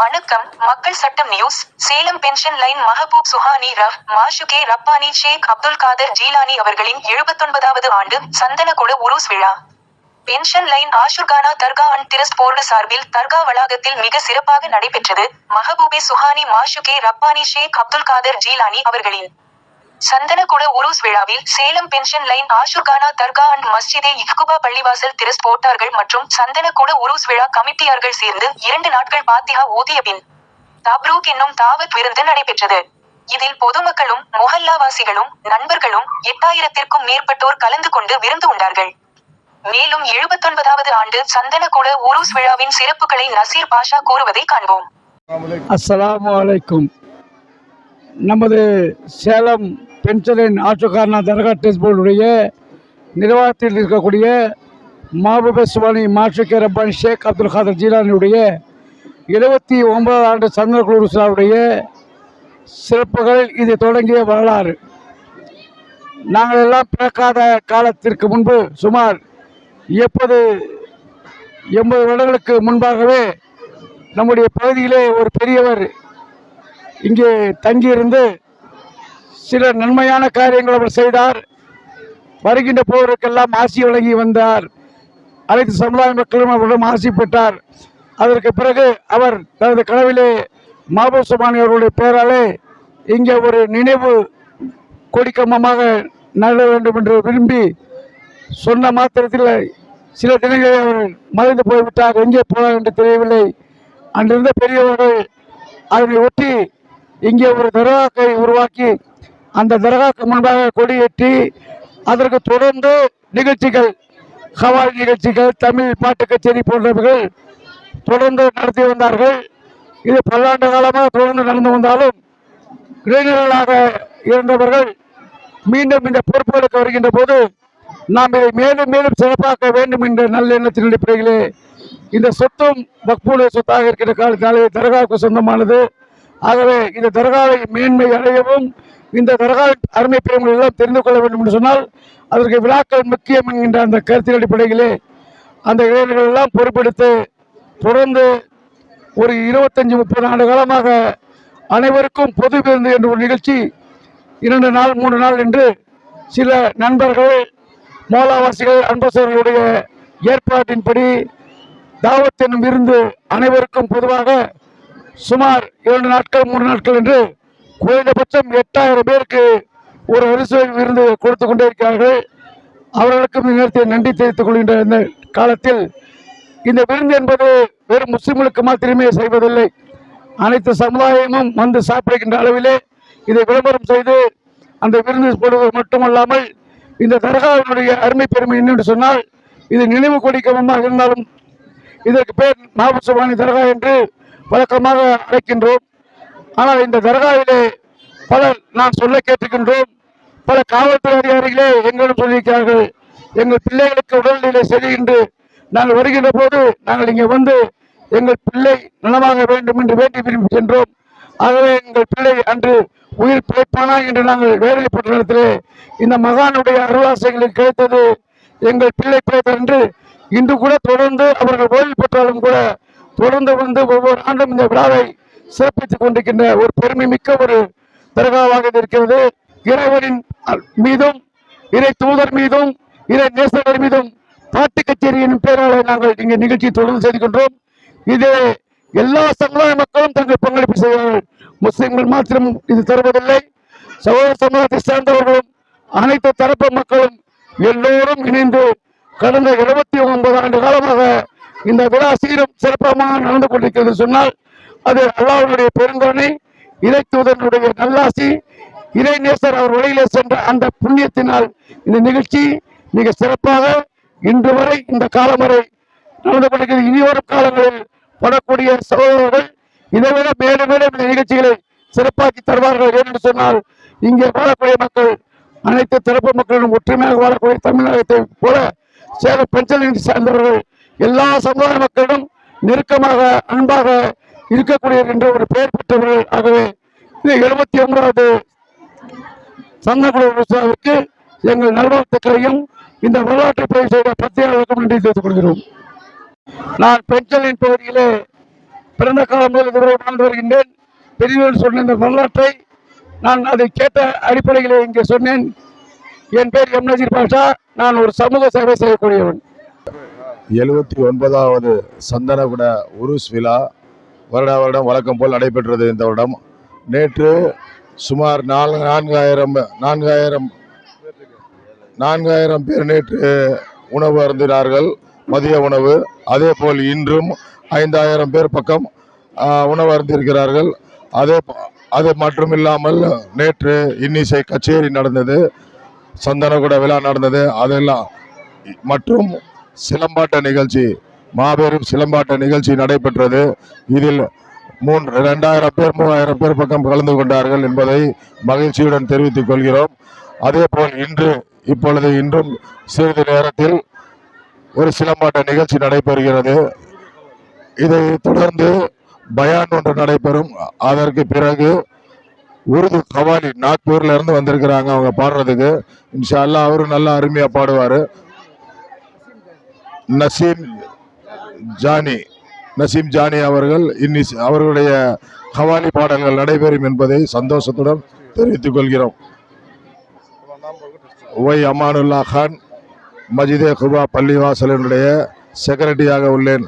வணக்கம். மக்கள் சட்டம் news. Salem pension line Mahboob Suhani ரஹ் மாஷுகே ரப்பானி ஷேக் அப்துல் காதர் ஜீலானி அவர்களின் எழுபத்தொன்பதாவது ஆண்டு சந்தன குழு உருஸ் விழா. Pension line Ashurkhana dargah and trust board சார்பில் தர்கா வளாகத்தில் மிக சிறப்பாக நடைபெற்றது. மஹபூபி சுஹானி மாஷுகே ரப்பானி ஷேக் அப்துல் காதர் ஜீலானி அவர்களின் சந்தனக்குட உருஸ் விழாவில் Salem pension line Ashurkhana dargah and Masjide Quba பள்ளிவாசல் திரஸ் போட்டார்கள் மற்றும் சந்தனக்குட உருஸ் விழா கமிட்டியார்கள் சேர்ந்து இரண்டு நாட்கள் பாத்தியா ஓதிய பின் தப்ரூக் என்னும் தாவத் விருந்து நடைபெற்றது. இதில் பொதுமக்களும் மொஹல்லாவாசிகளும் நண்பர்களும் எட்டாயிரத்திற்கும் மேற்பட்டோர் கலந்து கொண்டு விருந்து உண்டார்கள். மேலும் எழுபத்தொன்பதாவது ஆண்டு சந்தனக்குட உருஸ் விழாவின் சிறப்புகளை நசீர் பாஷா கூறுவதை காண்போம். அஸ்ஸலாமு அலைக்கும். நமது சேலம் பென்சலின் ஆற்றுக்காரனா தர்கா டெஸ்ட் போர்டுடைய நிர்வாகத்தில் இருக்கக்கூடிய மாபுப சுபானி மாஷுக்கே ரப்பானி ஷேக் அப்துல் காதர் ஜீலானியுடைய எழுபத்தி ஒன்பதாவது ஆண்டு சந்தனக்குழு உருசாவுடைய சிறப்புகள் இது தொடங்கிய வரலாறு. நாங்கள் எல்லாம் பிறக்காத காலத்திற்கு முன்பு சுமார் எப்போது எண்பது வருடங்களுக்கு முன்பாகவே நம்முடைய பகுதியிலே ஒரு பெரியவர் இங்கே தங்கியிருந்து சில நன்மையான காரியங்கள் அவர் செய்தார். வருகின்ற போருக்கெல்லாம் ஆசி வழங்கி வந்தார். அனைத்து சமுதாய மக்களும் அவரிடம் ஆசி பெற்றார். அதற்கு பிறகு அவர் தனது கனவிலே மாபூர் சுபானி அவர்களுடைய பெயராலே இங்கே ஒரு நினைவு கொடிக்கம்பமாக நட வேண்டும் என்று விரும்பி சொன்ன மாத்திரத்தில் சில தினங்களில் அவர் மறைந்து போய்விட்டார். எங்கே போனார் என்று தெரியவில்லை. அன்றிருந்த பெரியவர்கள் அதனை ஒட்டி இங்கே ஒரு தர்காக்கை உருவாக்கி அந்த தர்காக்கு முன்பாக கொடியேற்றி அதற்கு தொடர்ந்து நிகழ்ச்சிகள் ஹவால் நிகழ்ச்சிகள் தமிழ் பாட்டு கச்சேரி போன்றவர்கள் தொடர்ந்து நடத்தி வந்தார்கள். இது பல்லாண்டு காலமாக தொடர்ந்து நடந்து வந்தாலும் இளைஞர்களாக இருந்தவர்கள் மீண்டும் இந்த பொறுப்புகளுக்கு வருகின்ற போது நாம் இதை மேலும் மேலும் சிறப்பாக்க வேண்டும் என்ற நல்ல எண்ணத்தின் அடிப்படையிலே இந்த சொத்தும் வக்புடைய சொத்தாக இருக்கிற காலத்தாலே தர்காவுக்கு சொந்தமானது. ஆகவே இந்த தர்காவை மேன்மை அடையவும் இந்த தர்கா அருமை பெருமைகள் எல்லாம் தெரிந்து கொள்ள வேண்டும் என்று சொன்னால் அதற்கு விழாக்கள் முக்கியம் என்கின்ற அந்த கருத்தின் அடிப்படையிலே அந்த இளைஞர்கள் எல்லாம் பொறுப்பெடுத்து தொடர்ந்து ஒரு இருபத்தஞ்சு முப்பது ஆண்டு காலமாக அனைவருக்கும் பொது விருந்து என்ற ஒரு நிகழ்ச்சி இரண்டு நாள் மூன்று நாள் என்று சில நண்பர்கள் மோலாவாசிகள் அன்பசர்களுடைய ஏற்பாட்டின்படி தாவத் என்னும் விருந்து அனைவருக்கும் பொதுவாக சுமார் இரண்டு நாட்கள் மூன்று நாட்கள் என்று குறைந்தபட்சம் எட்டாயிரம் பேருக்கு ஒரு அரிசி விருந்து கொடுத்து கொண்டே இருக்கிறார்கள் அவர்களுக்கும் இந்த நன்றி தெரிவித்துக் கொள்கின்ற இந்த காலத்தில் இந்த விருந்து என்பது வெறும் முஸ்லிம்களுக்கு மாத்திரமே செய்வதில்லை. அனைத்து சமுதாயமும் வந்து சாப்பிடுகின்ற அளவிலே இதை விளம்பரம் செய்து அந்த விருந்து போடுவது மட்டுமல்லாமல் இந்த தர்காவினுடைய அருமை பெருமை என்னென்று சொன்னால் இது நினைவு கொடிக்கமாக இருந்தாலும் இதற்கு பேர் மாபு சுபானி தர்கா என்று வழக்கமாக அழைக்கின்றோம். ஆனால் இந்த தர்காவிலே பலர் நான் சொல்ல கேட்டிருக்கின்றோம். பல காவல்துறை அதிகாரிகளே எங்களிடம் சொல்லியிருக்கிறார்கள். எங்கள் பிள்ளைகளுக்கு உடல்நிலை சரியின்று நாங்கள் வருகின்ற போது நாங்கள் இங்கே வந்து எங்கள் பிள்ளை நலமாக வேண்டும் என்று வேண்டி விரும்பி சென்றோம். ஆகவே எங்கள் பிள்ளை அன்று உயிர் பிழைப்பானா என்று நாங்கள் வேதனைப்பட்ட நேரத்திலே இந்த மகானுடைய அருளாசைகளில் கிடைத்தது எங்கள் பிள்ளை பிழைத்தார் என்று இன்று கூட தொடர்ந்து அவர்கள் ஓய்வு பெற்றாலும் கூட தொடர்ந்து வந்து ஒவ்வொரு ஆண்டும் இந்த விழாவை சிறப்பித்துக் கொண்டிருக்கின்ற ஒரு பெருமை மிக்க ஒரு தர்காவாக இருக்கிறது. இறைவனின் மீதும் இறை தூதர் மீதும் இறை நேசர்கள் மீதும் பாட்டு கச்சேரியின் எனும் நாங்கள் இங்கே நிகழ்ச்சி தொடர்ந்து செய்து கொண்டோம் இது எல்லா சமுதாய மக்களும் தங்கள் பங்களிப்பு செய்கிறார்கள் முஸ்லிம்கள் மாத்திரம் இது தருவதில்லை. சகோதர சமூகத்தை சேர்ந்தவர்களும் அனைத்து தரப்பு மக்களும் எல்லோரும் இணைந்து கடந்த இருபத்தி ஒன்பது ஆண்டு காலமாக இந்த விழா சீரும் சிறப்பமாக நடந்து கொண்டிருக்கிறது சொன்னால் அது அல்லாவுடைய பெருங்கருணை இறை தூதனுடைய நல்லாசி இறை நேசர் அவர் வழியிலே சென்ற அந்த புண்ணியத்தினால் இந்த நிகழ்ச்சி மிக சிறப்பாக இன்று வரை இந்த காலம் வரை நடந்து கொண்டிருக்கிறது. இனி வரும் காலங்களில் படக்கூடிய சகோதரர்கள் இதை விட மேலும் மேலும் இந்த நிகழ்ச்சிகளை சிறப்பாக்கி தருவார்கள் ஏனென்று சொன்னால் இங்கே வாழக்கூடிய மக்கள் அனைத்து தரப்பு மக்களும் ஒற்றுமையாக வாழக்கூடிய தமிழகத்தை போல சேர பென்சிலின் சேர்ந்தவர்கள் எல்லா சமுதாய மக்களிடம் நெருக்கமாக அன்பாக இருக்கக்கூடிய என்ற ஒரு பெயர் பெற்றவர்கள் ஆகவே இது எழுபத்தி ஒன்பதாவது சந்தகுல விவசாயிக்கு எங்கள் நல்வாழ்த்துக்களையும் இந்த வரலாற்று பயிர் செய்த பத்திரிகையாளர்களுக்கும் நன்றி தெரிவித்துக் கொள்கிறோம். நான் பெஞ்சலின் பகுதியிலே பிறந்த காலம் முதல் இதுவரை வாழ்ந்து வருகின்றேன் பெரியவர்கள் சொன்ன இந்த வரலாற்றை நான் அதை கேட்ட அடிப்படையில் இங்கே சொன்னேன். என் பேர் எம் நஜீர் பாஷா. நான் ஒரு சமூக சேவை செய்யக்கூடியவன். எழுபத்தி ஒன்பதாவது சந்தனகுட உருஸ் விழா வருட வருடம் வழக்கம் போல் நடைபெற்றது இந்த வருடம். நேற்று சுமார் நாலு நான்காயிரம் நான்காயிரம் நான்காயிரம் பேர் நேற்று உணவு அருந்தினார்கள். மதிய உணவு. அதே போல் இன்றும் ஐந்தாயிரம் பேர் பக்கம் ஆ, உணவு அருந்திருக்கிறார்கள் அதே அது மட்டும் இல்லாமல் நேற்று இன்னிசை கச்சேரி நடந்தது சந்தனகுட விழா நடந்தது அதெல்லாம். மற்றும் சிலம்பாட்ட நிகழ்ச்சி மாபெரும் சிலம்பாட்ட நிகழ்ச்சி நடைபெற்றது. இதில் மூன்று ரெண்டாயிரம் பேர் மூவாயிரம் பேர் பக்கம் கலந்து கொண்டார்கள் என்பதை மகிழ்ச்சியுடன் தெரிவித்துக் கொள்கிறோம். அதேபோல் இன்று இப்பொழுது இன்றும் சிறிது நேரத்தில் ஒரு சிலம்பாட்ட நிகழ்ச்சி நடைபெறுகிறது. இதை தொடர்ந்து பயான் ஒன்று நடைபெறும். அதற்கு பிறகு உருது கவாலி நாக்பூர்ல இருந்து வந்திருக்கிறாங்க அவங்க பாடுறதுக்கு. இன்ஷா அல்லாஹ் அவரும் நல்லா அருமையா பாடுவாரு. நசீம் ஜானி நசீம் ஜானி அவர்கள் இன்னி அவர்களுடைய ஹவாலி பாடல்கள் நடைபெறும் என்பதை சந்தோஷத்துடன் தெரிவித்துக் கொள்கிறோம். ஒய் அமானுல்லா கான் மஜிதே குபா பள்ளிவாசலினுடைய செக்ரட்டரியாக உள்ளேன்.